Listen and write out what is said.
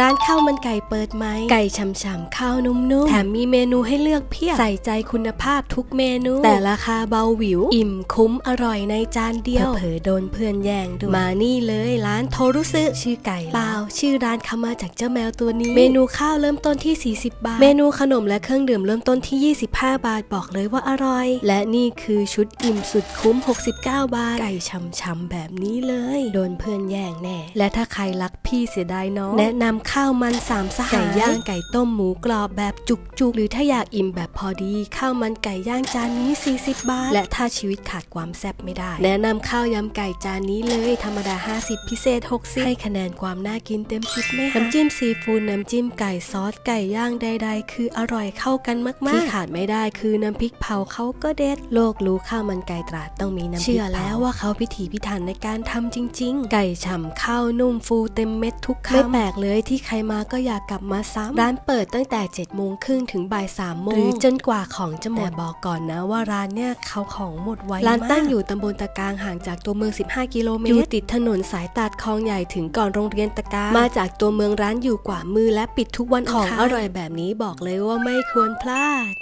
ร้านข้าวมันไก่เปิดไหม ไก่ฉ่ำๆข้าวนุ่มๆ แถมมีเมนูให้เลือกเพียบ ใส่ใจคุณภาพทุกเมนู แต่ราคาเบาหวิว อิ่มคุ้มอร่อยในจานเดียว เผลอๆโดนเพื่อนแย่งด้วย มานี่เลยร้านโทรุซึชื่อไก่เปล่า ชื่อร้านเขามาจากเจ้าแมวตัวนี้ เมนูข้าวเริ่มต้นที่ 40 บาท เมนูขนมและเครื่องดื่มเริ่มต้นที่ 25 บาทบอกเลยว่าอร่อย และนี่คือชุดอิ่มสุดคุ้ม 69 บาท ไก่ช่ำๆแบบนี้เลย โดนเพื่อนแย่งแน่ และถ้าใครรักพี่เสียดายน้องแนะนำข้าวมันสามสหายไก่ย่างไก่ต้มหมูกรอบแบบจุกๆ หรือถ้าอยากอิ่มแบบพอดีข้าวมันไก่ย่างจานนี้ 40 บาท และถ้าชีวิตขาดความแซ่บไม่ได้ แนะนำข้าวยำไก่จานนี้เลย ธรรมดา 50 พิเศษ 60 ให้คะแนนความน่ากินเต็ม10ไม่หักน้ำจิ้มซีฟู้ดน้ำจิ้มไก่ซอสไก่ย่างใดๆ คืออร่อยเข้ากันมากๆ ที่ขาดไม่ได้คือน้ำพริกเผาเขาก็เด็ด โลกรู้ข้าวมันไก่ตราดต้องมีน้ำพริกเชื่อแล้วว่าเขาพิถีพิถันในการทำจริง ๆ ไก่ฉ่ำข้าวนุ่มฟูเต็มเม็ดทุกคำไม่แปลกเลยที่ใครมาก็อยากกลับมาซ้ำร้านเปิดตั้งแต่7จ็ดโมงครึ่งถึงบ่ายสามโมงหรือจนกว่าของจะหมดแต่บอกก่อนนะว่าร้านเนี่ยเขาของหมดไวร้านตั้งอยู่ตำบลตะกางห่างจากตัวเมือง 15 กิโลเมตรอยู่ติดถนนสายตัดคลองใหญ่ถึงก่อนโรงเรียนตะกางมาจากตัวเมืองร้านอยู่กว่ามือและปิดทุกวันของอร่อยแบบนี้บอกเลยว่าไม่ควรพลาด